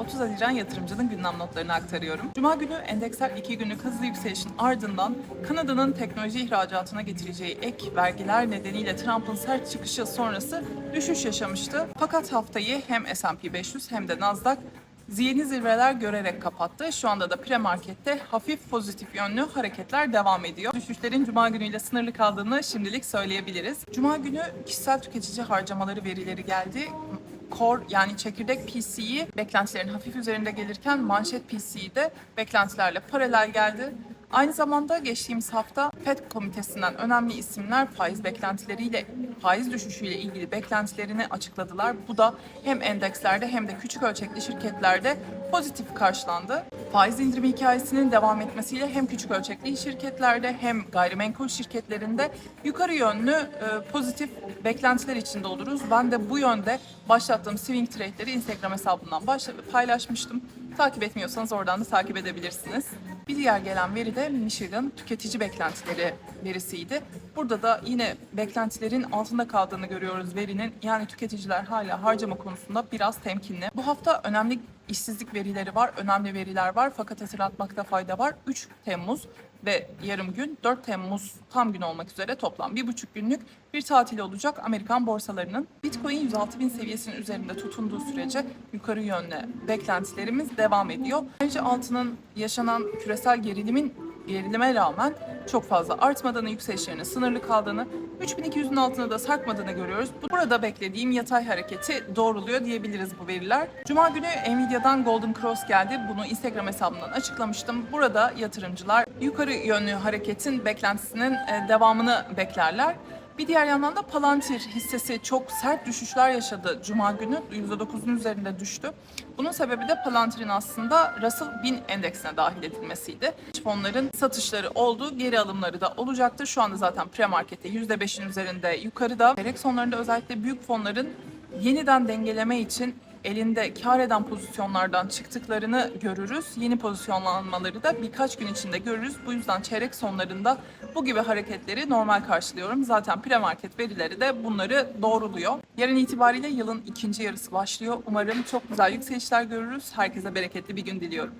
30 Haziran yatırımcının gündem notlarını aktarıyorum. Cuma günü endeksler 2 günlük hızlı yükselişin ardından Kanada'nın teknoloji ihracatına getireceği ek vergiler nedeniyle Trump'ın sert çıkışı sonrası düşüş yaşamıştı. Fakat haftayı hem S&P 500 hem de Nasdaq yeni zirveler görerek kapattı. Şu anda da pre-markette hafif pozitif yönlü hareketler devam ediyor. Düşüşlerin Cuma günüyle sınırlı kaldığını şimdilik söyleyebiliriz. Cuma günü kişisel tüketici harcamaları verileri geldi. Core yani çekirdek PC'yi beklentilerin hafif üzerinde gelirken manşet PC'de beklentilerle paralel geldi. Aynı zamanda geçtiğimiz hafta FED komitesinden önemli isimler faiz beklentileriyle, faiz düşüşüyle ilgili beklentilerini açıkladılar. Bu da hem endekslerde hem de küçük ölçekli şirketlerde pozitif karşılandı. Faiz indirimi hikayesinin devam etmesiyle hem küçük ölçekli şirketlerde hem gayrimenkul şirketlerinde yukarı yönlü e, pozitif beklentiler içinde oluruz. Ben de bu yönde başlattığım swing trade'leri Instagram hesabından paylaşmıştım. Takip etmiyorsanız oradan da takip edebilirsiniz. Bir diğer gelen veri de Michigan tüketici beklentileri verisiydi. Burada da yine beklentilerin altında kaldığını görüyoruz verinin. Yani tüketiciler hala harcama konusunda biraz temkinli. Bu hafta önemli işsizlik verileri var, önemli veriler var fakat hatırlatmakta fayda var. 3 Temmuz ve yarım gün 4 Temmuz tam gün olmak üzere toplam bir buçuk günlük bir tatil olacak Amerikan borsalarının. Bitcoin 106 bin seviyesinin üzerinde tutunduğu sürece yukarı yönlü beklentilerimiz devam ediyor. Ayrıca altının yaşanan küresel gerilimin gerilime rağmen çok fazla artmadığını, yükselişlerinin sınırlı kaldığını, 3200'ün altına da sarkmadığını görüyoruz. Bu- Burada beklediğim yatay hareketi doğruluyor diyebiliriz bu veriler. Cuma günü Nvidia'dan Golden Cross geldi. Bunu Instagram hesabımdan açıklamıştım. Burada yatırımcılar yukarı yönlü hareketin beklentisinin e, devamını beklerler. Bir diğer yandan da Palantir hissesi çok sert düşüşler yaşadı Cuma günü. %9'un üzerinde düştü. Bunun sebebi de Palantir'in aslında Russell 1000 endeksine dahil edilmesiydi. Fonların satışları oldu, geri alımları da olacaktır. Şu anda zaten pre-markette %5'in üzerinde yukarıda. Çeyrek sonlarında özellikle büyük fonların yeniden dengeleme için elinde kar eden pozisyonlardan çıktıklarını görürüz. Yeni pozisyonlanmaları da birkaç gün içinde görürüz. Bu yüzden çeyrek sonlarında bu gibi hareketleri normal karşılıyorum. Zaten pre-market verileri de bunları doğruluyor. Yarın itibariyle yılın ikinci yarısı başlıyor. Umarım çok güzel yükselişler görürüz. Herkese bereketli bir gün diliyorum.